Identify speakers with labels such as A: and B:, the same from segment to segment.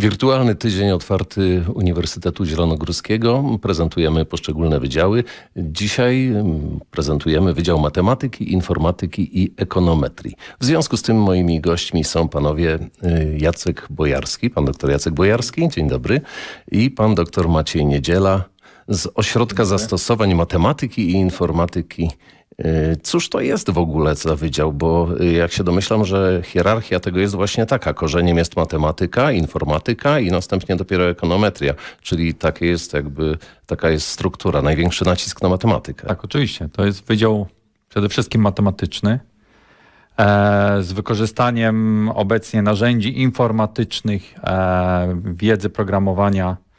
A: Wirtualny tydzień otwarty Uniwersytetu Zielonogórskiego. Prezentujemy poszczególne wydziały. Dzisiaj mm, prezentujemy Wydział Matematyki, Informatyki i Ekonometrii. W związku z tym moimi gośćmi są panowie y, Jacek Bojarski, pan doktor Jacek Bojarski, dzień dobry, i pan doktor Maciej Niedziela z Ośrodka Zastosowań Matematyki i Informatyki Cóż to jest w ogóle za wydział? Bo y, jak się domyślam, że hierarchia tego jest właśnie taka. Korzeniem jest matematyka, informatyka i następnie dopiero ekonometria. Czyli takie jest jakby, taka jest struktura, największy nacisk na matematykę.
B: Tak, oczywiście. To jest wydział przede wszystkim matematyczny, e, z wykorzystaniem obecnie narzędzi informatycznych, e, wiedzy programowania e,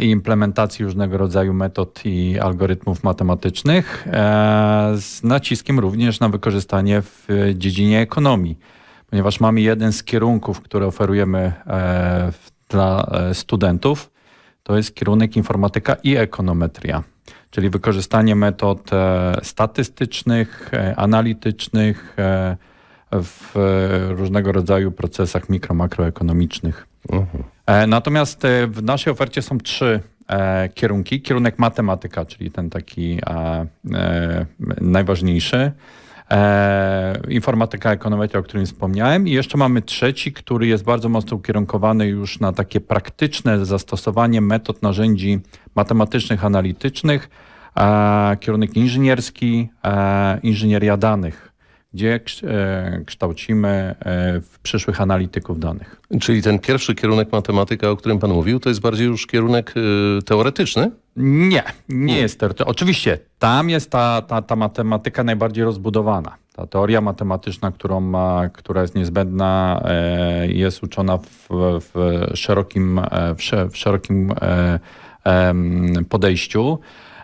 B: i implementacji różnego rodzaju metod i algorytmów matematycznych, e, z naciskiem również na wykorzystanie w dziedzinie ekonomii, ponieważ mamy jeden z kierunków, które oferujemy e, dla e, studentów, to jest kierunek informatyka i ekonometria, czyli wykorzystanie metod e, statystycznych, e, analitycznych e, w e, różnego rodzaju procesach mikro-makroekonomicznych.
A: Mhm.
B: E, Natomiast e, w naszej ofercie są trzy e, kierunki. Kierunek matematyka, czyli ten taki najważniejszy. Informatyka, ekonometria, o którym wspomniałem. I jeszcze mamy trzeci, który jest bardzo mocno ukierunkowany już na takie praktyczne zastosowanie metod, narzędzi matematycznych, analitycznych. Kierunek inżynierski, inżynieria danych, gdzie kształcimy e, kształcimy e, w przyszłych analityków danych.
A: Czyli ten pierwszy kierunek matematyka, o którym pan mówił, to jest bardziej już kierunek y, teoretyczny?
B: Nie, nie jest teoretycznie. Oczywiście tam jest ta, ta, ta matematyka najbardziej rozbudowana. Ta teoria matematyczna, którą ma, która jest niezbędna, e, jest uczona w, w szerokim, e, w, sze- w szerokim e, podejściu,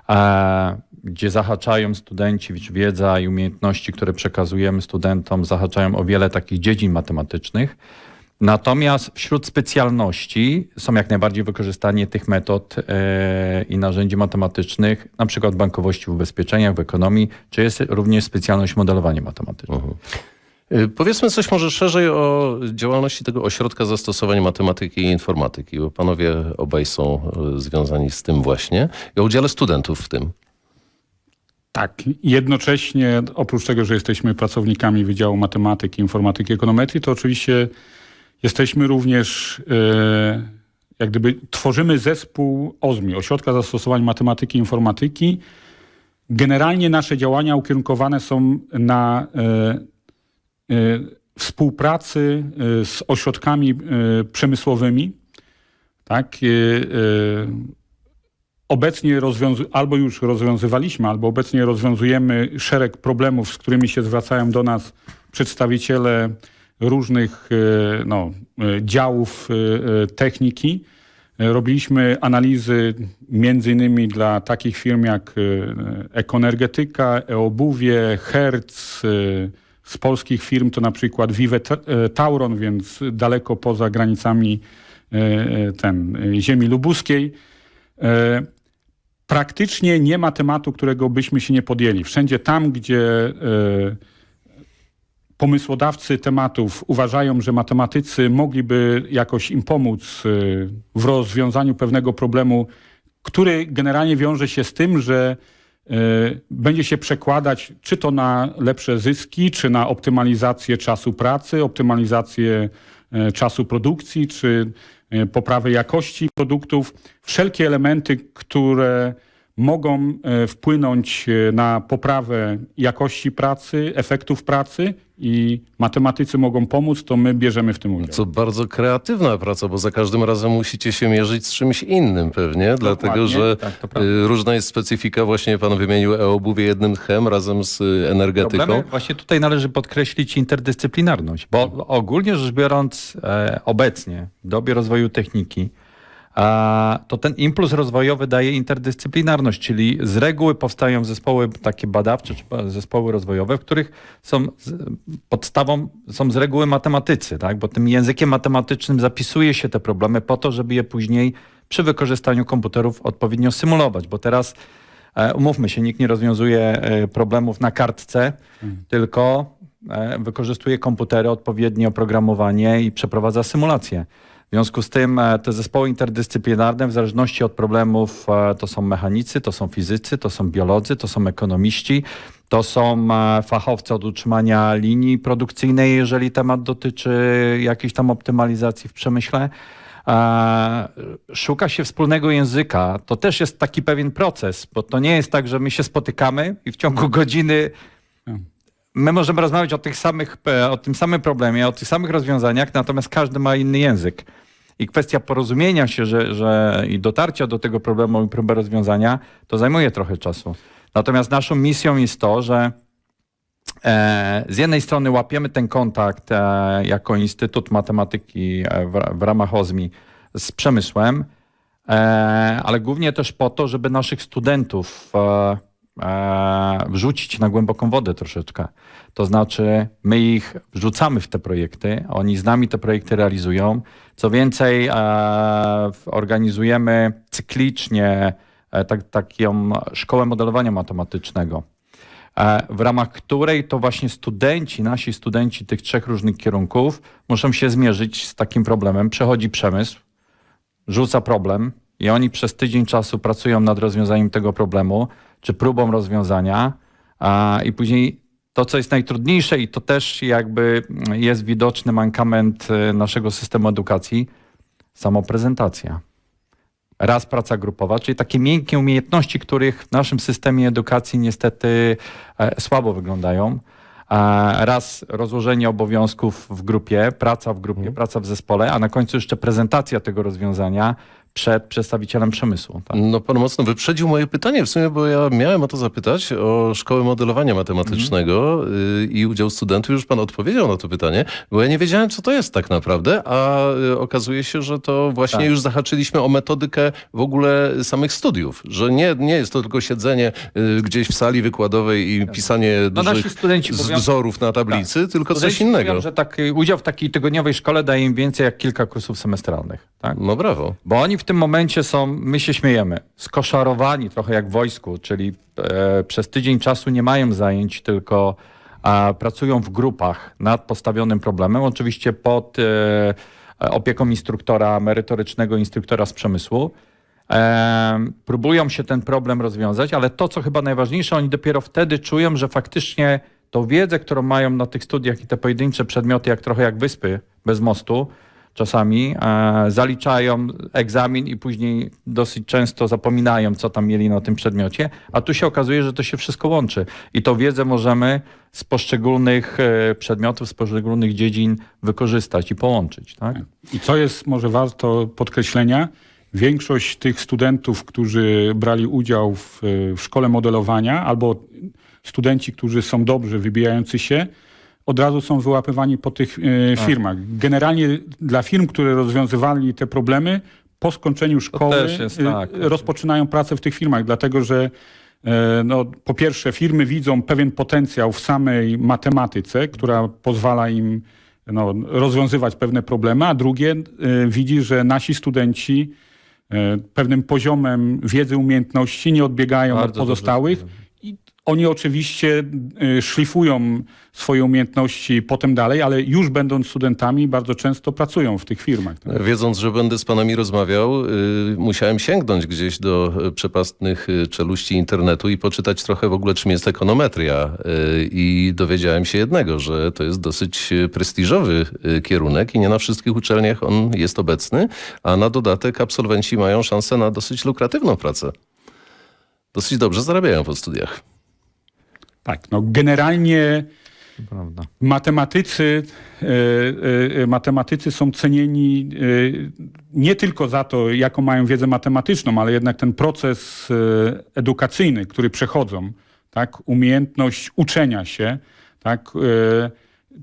B: e, gdzie zahaczają studenci, wiedza i umiejętności, które przekazujemy studentom, zahaczają o wiele takich dziedzin matematycznych. Natomiast wśród specjalności są jak najbardziej wykorzystanie tych metod e, i narzędzi matematycznych, na przykład bankowości, w ubezpieczeniach, w ekonomii, czy jest również specjalność modelowanie matematyczne.
A: Y, Powiedzmy coś może szerzej o działalności tego Ośrodka Zastosowań Matematyki i Informatyki, bo panowie obaj są y, związani z tym właśnie i o udziale studentów w tym.
C: Tak, jednocześnie oprócz tego, że jesteśmy pracownikami Wydziału Matematyki, Informatyki i Ekonometrii, to oczywiście jesteśmy również, e, jak gdyby tworzymy zespół OZMI, Ośrodka Zastosowań Matematyki i Informatyki. Generalnie nasze działania ukierunkowane są na e, e, współpracy e, z ośrodkami e, przemysłowymi. Tak, e, Obecnie albo już rozwiązywaliśmy, albo obecnie rozwiązujemy szereg problemów, z którymi się zwracają do nas przedstawiciele różnych e, no, e, działów e, techniki. Robiliśmy analizy między innymi dla takich firm jak Ekoenergetyka, Eobuwie, Hertz. Z polskich firm to na przykład Vive Ta- Tauron, więc daleko poza granicami ten, ziemi lubuskiej. Praktycznie nie ma tematu, którego byśmy się nie podjęli. Wszędzie tam, gdzie e, pomysłodawcy tematów uważają, że matematycy mogliby jakoś im pomóc e, w rozwiązaniu pewnego problemu, który generalnie wiąże się z tym, że e, będzie się przekładać czy to na lepsze zyski, czy na optymalizację czasu pracy, optymalizację czasu produkcji, czy poprawę jakości produktów. Wszelkie elementy, które mogą e, wpłynąć e, na poprawę jakości pracy, efektów pracy i matematycy mogą pomóc, to my bierzemy w tym udział.
A: Co bardzo kreatywna praca, bo za każdym razem musicie się mierzyć z czymś innym pewnie, dlatego że
B: tak,
A: y, różna jest specyfika. Właśnie pan wymienił e-obuwie jednym tchem razem z y, energetyką.
B: Problemy, właśnie tutaj należy podkreślić interdyscyplinarność, bo ogólnie rzecz biorąc e, obecnie w dobie rozwoju techniki, to ten impuls rozwojowy daje interdyscyplinarność, czyli z reguły powstają zespoły takie badawcze, czy zespoły rozwojowe, w których są podstawą, są z reguły matematycy, tak? bo tym językiem matematycznym zapisuje się te problemy po to, żeby je później przy wykorzystaniu komputerów odpowiednio symulować, bo teraz E, Umówmy się, nikt nie rozwiązuje e, problemów na kartce, tylko e, wykorzystuje komputery, odpowiednie oprogramowanie i przeprowadza symulację. W związku z tym e, te zespoły interdyscyplinarne, w zależności od problemów, e, to są mechanicy, to są fizycy, to są biolodzy, to są ekonomiści, to są e, fachowcy od utrzymania linii produkcyjnej, jeżeli temat dotyczy jakiejś tam optymalizacji w przemyśle. Szuka się wspólnego języka. To też jest taki pewien proces, bo to nie jest tak, że my się spotykamy i w ciągu godziny my możemy rozmawiać o tych samych, e, o tym samym problemie, o tych samych rozwiązaniach, natomiast każdy ma inny język. I kwestia porozumienia się, że, że i dotarcia do tego problemu i próby rozwiązania, to zajmuje trochę czasu. Natomiast naszą misją jest to, że e, z jednej strony łapiemy ten kontakt e, jako Instytut Matematyki w, ramach OZMI z przemysłem, ale głównie też po to, żeby naszych studentów wrzucić na głęboką wodę troszeczkę. To znaczy, my ich wrzucamy w te projekty, oni z nami te projekty realizują. Co więcej, e, organizujemy cyklicznie e, tak, taką szkołę modelowania matematycznego, e, w ramach której to właśnie studenci, nasi studenci tych trzech różnych kierunków muszą się zmierzyć z takim problemem. Przechodzi przemysł, rzuca problem i oni przez tydzień czasu pracują nad rozwiązaniem tego problemu, czy próbą rozwiązania, a, i później to, co jest najtrudniejsze i to też jakby jest widoczny mankament e, naszego systemu edukacji, samoprezentacja. Raz praca grupowa, czyli takie miękkie umiejętności, których w naszym systemie edukacji niestety e, słabo wyglądają. Raz rozłożenie obowiązków w grupie, praca w grupie, praca w zespole, a na końcu jeszcze prezentacja tego rozwiązania przed przedstawicielem przemysłu. Tak?
A: No pan mocno wyprzedził moje pytanie w sumie, bo ja miałem o to zapytać, o szkołę modelowania matematycznego y, i udział studentów. Już pan odpowiedział na to pytanie, bo ja nie wiedziałem, co to jest tak naprawdę, a y, okazuje się, że to właśnie
B: Tak.
A: już zahaczyliśmy o metodykę w ogóle samych studiów, że nie, nie jest to tylko siedzenie y, gdzieś w sali wykładowej i pisanie
B: No
A: dużych wzorów na tablicy, tylko coś
B: Studenci
A: innego.
B: Mówią, że taki, udział w takiej tygodniowej szkole daje im więcej jak kilka kursów semestralnych. Tak?
A: No brawo.
B: Bo oni w tym momencie są, my się śmiejemy, skoszarowani trochę jak w wojsku, czyli e, przez tydzień czasu nie mają zajęć, tylko pracują w grupach nad postawionym problemem, oczywiście pod e, opieką instruktora merytorycznego, instruktora z przemysłu. E, próbują się ten problem rozwiązać, ale to, co chyba najważniejsze, oni dopiero wtedy czują, że faktycznie tą wiedzę, którą mają na tych studiach i te pojedyncze przedmioty, jak trochę jak wyspy bez mostu, czasami e, zaliczają egzamin i później dosyć często zapominają, co tam mieli na tym przedmiocie, a tu się okazuje, że to się wszystko łączy i tą wiedzę możemy z poszczególnych e, przedmiotów, z poszczególnych dziedzin wykorzystać i połączyć. Tak?
C: I co jest może warto podkreślenia, większość tych studentów, którzy brali udział w, w szkole modelowania, albo studenci, którzy są dobrzy, wybijający się, od razu są wyłapywani po tych e, firmach. Generalnie dla firm, które rozwiązywali te problemy, po skończeniu szkoły
B: jest
C: e,
B: tak.
C: rozpoczynają pracę w tych firmach, dlatego że e, no, po pierwsze firmy widzą pewien potencjał w samej matematyce, która pozwala im no, rozwiązywać pewne problemy, a drugie widzi, że nasi studenci pewnym poziomem wiedzy, umiejętności nie odbiegają
B: Bardzo
C: od
B: dobrze
C: pozostałych.
B: powiedziane.
C: Oni oczywiście e, szlifują swoje umiejętności potem dalej, ale już będąc studentami bardzo często pracują w tych firmach. tak?
A: Wiedząc, że będę z panami rozmawiał, y, musiałem sięgnąć gdzieś do y, przepastnych y, czeluści internetu i poczytać trochę w ogóle, czym jest ekonometria. Y, I dowiedziałem się jednego, że to jest dosyć y, prestiżowy y, kierunek i nie na wszystkich uczelniach on jest obecny, a na dodatek absolwenci mają szansę na dosyć lukratywną pracę. Dosyć dobrze zarabiają po studiach.
C: Tak, no generalnie
B: prawda.
C: matematycy, e, e, matematycy są cenieni e, nie tylko za to, jaką mają wiedzę matematyczną, ale jednak ten proces edukacyjny, który przechodzą, tak, umiejętność uczenia się, tak,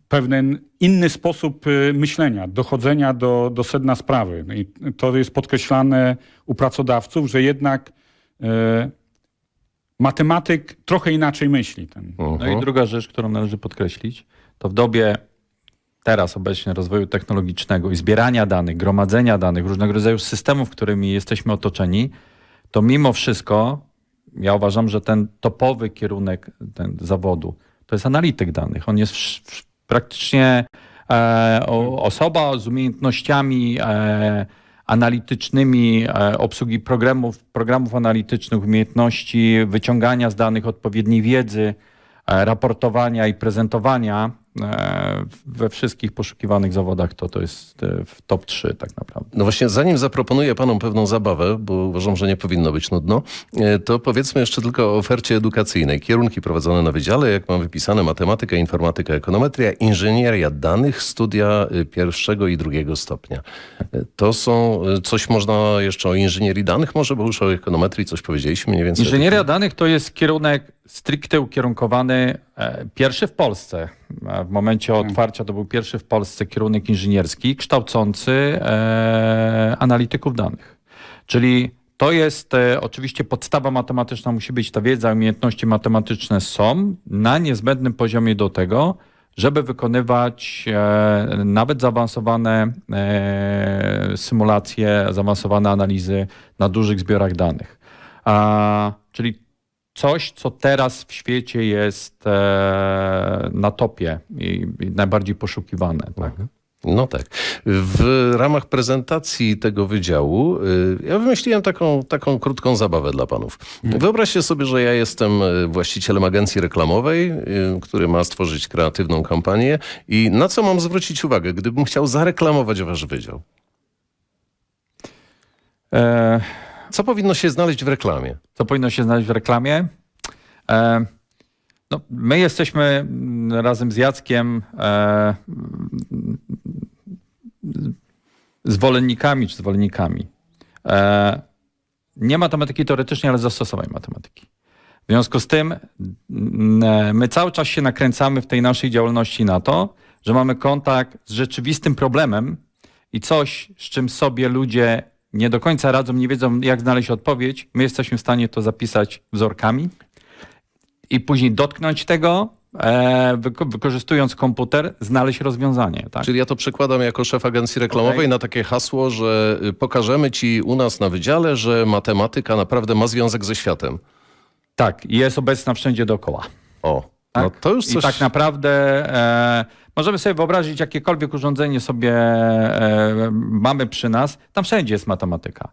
C: pewien inny sposób myślenia, dochodzenia do, do sedna sprawy. No I to jest podkreślane u pracodawców, że jednak matematyk trochę inaczej myśli. Ten,
B: No
A: Mhm.
B: i druga rzecz, którą należy podkreślić, to w dobie teraz obecnie rozwoju technologicznego i zbierania danych, gromadzenia danych, różnego rodzaju systemów, którymi jesteśmy otoczeni, to mimo wszystko ja uważam, że ten topowy kierunek ten zawodu to jest analityk danych. On jest w, w, praktycznie e, o, osoba z umiejętnościami e, analitycznymi, e, obsługi programów, programów analitycznych, umiejętności wyciągania z danych odpowiedniej wiedzy, e, raportowania i prezentowania we wszystkich poszukiwanych zawodach, to to jest e, w top 3 tak naprawdę.
A: No właśnie, zanim zaproponuję panom pewną zabawę, bo uważam, że nie powinno być nudno, e, to powiedzmy jeszcze tylko o ofercie edukacyjnej. Kierunki prowadzone na wydziale, jak mam wypisane, matematyka, informatyka, ekonometria, inżynieria danych, studia pierwszego i drugiego stopnia. E, To są, coś można jeszcze o inżynierii danych może, bo już o ekonometrii coś powiedzieliśmy mniej więcej.
B: Inżynieria danych to jest kierunek stricte ukierunkowany, e, pierwszy w Polsce. E, W momencie otwarcia to był pierwszy w Polsce kierunek inżynierski, kształcący e, analityków danych. Czyli to jest oczywiście podstawa matematyczna, musi być ta wiedza, umiejętności matematyczne są na niezbędnym poziomie do tego, żeby wykonywać nawet zaawansowane symulacje, zaawansowane analizy na dużych zbiorach danych. A, czyli coś, co teraz w świecie jest e, na topie i, i najbardziej poszukiwane. Tak?
A: No tak. W ramach prezentacji tego wydziału y, ja wymyśliłem taką, taką krótką zabawę dla panów. Wyobraźcie sobie, że ja jestem y, właścicielem agencji reklamowej, y, który ma stworzyć kreatywną kampanię i na co mam zwrócić uwagę, gdybym chciał zareklamować wasz wydział?
B: E,
A: Co powinno się znaleźć w reklamie?
B: co powinno się znaleźć w reklamie? E, no, my jesteśmy razem z Jackiem e, zwolennikami czy zwolennikami e, nie matematyki teoretycznej, ale zastosowań matematyki. W związku z tym mm, my cały czas się nakręcamy w tej naszej działalności na to, że mamy kontakt z rzeczywistym problemem i coś, z czym sobie ludzie nie do końca radzą, nie wiedzą, jak znaleźć odpowiedź. My jesteśmy w stanie to zapisać wzorkami i później dotknąć tego, e, wyko- wykorzystując komputer, znaleźć rozwiązanie. Tak?
A: Czyli ja to przekładam jako szef agencji reklamowej
B: Okej.
A: na takie hasło, że y, pokażemy ci u nas na wydziale, że matematyka naprawdę ma związek ze światem.
B: Tak, jest obecna wszędzie dookoła.
A: O,
B: Tak?
A: no to już coś...
B: I tak naprawdę e, możemy sobie wyobrazić, jakiekolwiek urządzenie sobie e, mamy przy nas, tam wszędzie jest matematyka.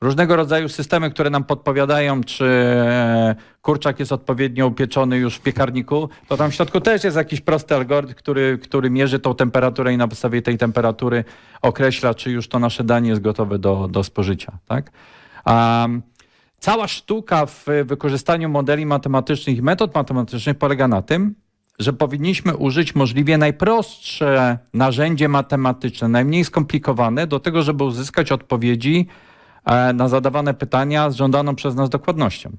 B: Różnego rodzaju systemy, które nam podpowiadają, czy e, kurczak jest odpowiednio upieczony już w piekarniku, to tam w środku też jest jakiś prosty algorytm, który, który mierzy tą temperaturę i na podstawie tej temperatury określa, czy już to nasze danie jest gotowe do, do spożycia. Tak? Um, Cała sztuka w wykorzystaniu modeli matematycznych i metod matematycznych polega na tym, że powinniśmy użyć możliwie najprostsze narzędzie matematyczne, najmniej skomplikowane, do tego, żeby uzyskać odpowiedzi e, na zadawane pytania z żądaną przez nas dokładnością.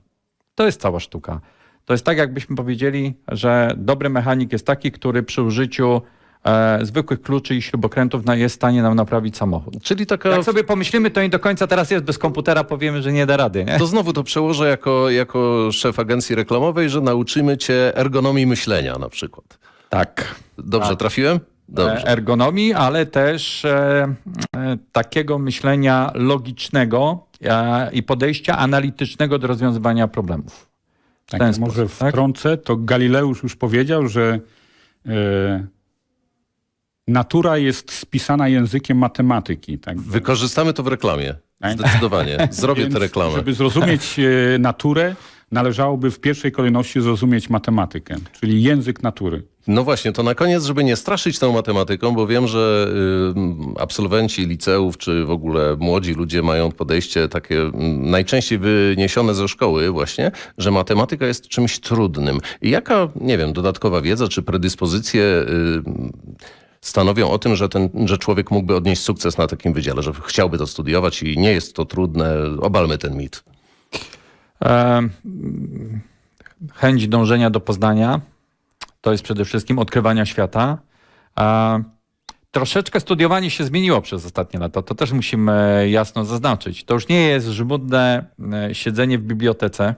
B: To jest cała sztuka. To jest tak, jakbyśmy powiedzieli, że dobry mechanik jest taki, który przy użyciu e, zwykłych kluczy i śrubokrętów na- jest w stanie nam naprawić samochód.
A: Czyli taka...
B: Jak sobie pomyślimy, to nie do końca teraz jest bez komputera, powiemy, że nie da rady. Nie?
A: To znowu to przełożę jako, jako szef agencji reklamowej, że nauczymy cię ergonomii myślenia na przykład.
B: Tak.
A: Dobrze
B: Tak.
A: trafiłem? Dobrze.
B: E, Ergonomii, ale też e, e, takiego myślenia logicznego e, i podejścia analitycznego do rozwiązywania problemów. W
C: Tak,
B: ten
C: może
B: sposób, tak?
C: wtrącę, to Galileusz już powiedział, że natura jest spisana językiem matematyki. Tak?
A: Wykorzystamy to w reklamie.
C: Tak.
A: Zdecydowanie. Zrobię
C: Więc,
A: tę reklamę.
C: Żeby zrozumieć e, naturę, należałoby w pierwszej kolejności zrozumieć matematykę, czyli język natury.
A: No właśnie, to na koniec, żeby nie straszyć tą matematyką, bo wiem, że y, absolwenci liceów, czy w ogóle młodzi ludzie mają podejście takie y, najczęściej wyniesione ze szkoły właśnie, że matematyka jest czymś trudnym. I jaka, nie wiem, dodatkowa wiedza, czy predyspozycje y, stanowią o tym, że, ten, że człowiek mógłby odnieść sukces na takim wydziale, że chciałby to studiować i nie jest to trudne. Obalmy ten mit.
B: Chęć dążenia do poznania to jest przede wszystkim odkrywania świata. Troszeczkę studiowanie się zmieniło przez ostatnie lata. To też musimy jasno zaznaczyć. To już nie jest żmudne e, siedzenie w bibliotece,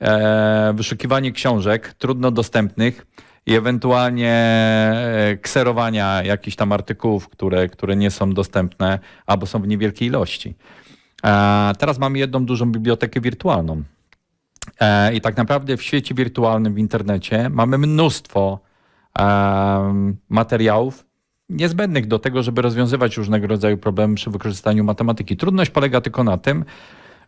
B: e, wyszukiwanie książek trudno dostępnych i ewentualnie e, kserowania jakichś tam artykułów, które, które nie są dostępne albo są w niewielkiej ilości. E, Teraz mamy jedną dużą bibliotekę wirtualną. E, I tak naprawdę w świecie wirtualnym, w internecie mamy mnóstwo materiałów, niezbędnych do tego, żeby rozwiązywać różnego rodzaju problemy przy wykorzystaniu matematyki. Trudność polega tylko na tym,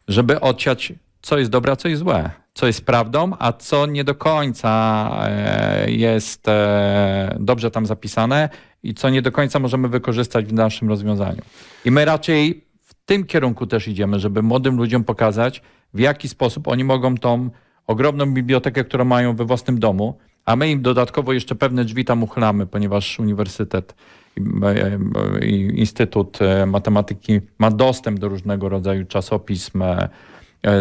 B: żeby odsiać, co jest dobre, a co jest złe, co jest prawdą, a co nie do końca e, jest e, dobrze tam zapisane i co nie do końca możemy wykorzystać w naszym rozwiązaniu. I my raczej w tym kierunku też idziemy, żeby młodym ludziom pokazać, w jaki sposób oni mogą tą ogromną bibliotekę, którą mają we własnym domu, a my im dodatkowo jeszcze pewne drzwi tam uchylamy, ponieważ uniwersytet i, e, Instytut Matematyki ma dostęp do różnego rodzaju czasopism,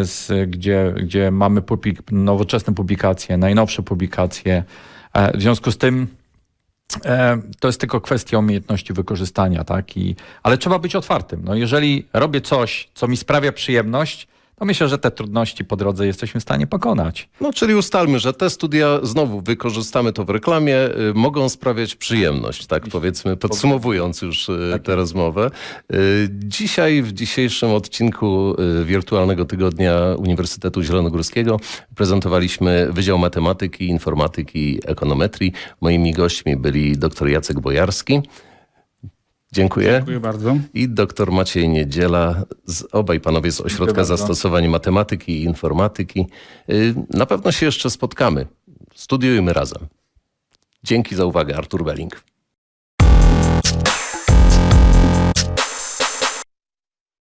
B: z, gdzie, gdzie mamy publik, nowoczesne publikacje, najnowsze publikacje. E, W związku z tym e, to jest tylko kwestia umiejętności wykorzystania, tak? I, ale trzeba być otwartym. No, jeżeli robię coś, co mi sprawia przyjemność, to myślę, że te trudności po drodze jesteśmy w stanie pokonać.
A: No, czyli ustalmy, że te studia, znowu wykorzystamy to w reklamie, y, mogą sprawiać przyjemność, tak powiedzmy, podsumowując już y, tę rozmowę. Y, Dzisiaj, w dzisiejszym odcinku Wirtualnego Tygodnia Uniwersytetu Zielonogórskiego prezentowaliśmy Wydział Matematyki, Informatyki i Ekonometrii. Moimi gośćmi byli dr Jacek Bojarski. Dziękuję.
C: Dziękuję bardzo.
A: I dr Maciej Niedziela, z, obaj panowie z Ośrodka. Zastosowań Matematyki i Informatyki. Y, Na pewno się jeszcze spotkamy. Studiujmy razem. Dzięki za uwagę, Artur Belling.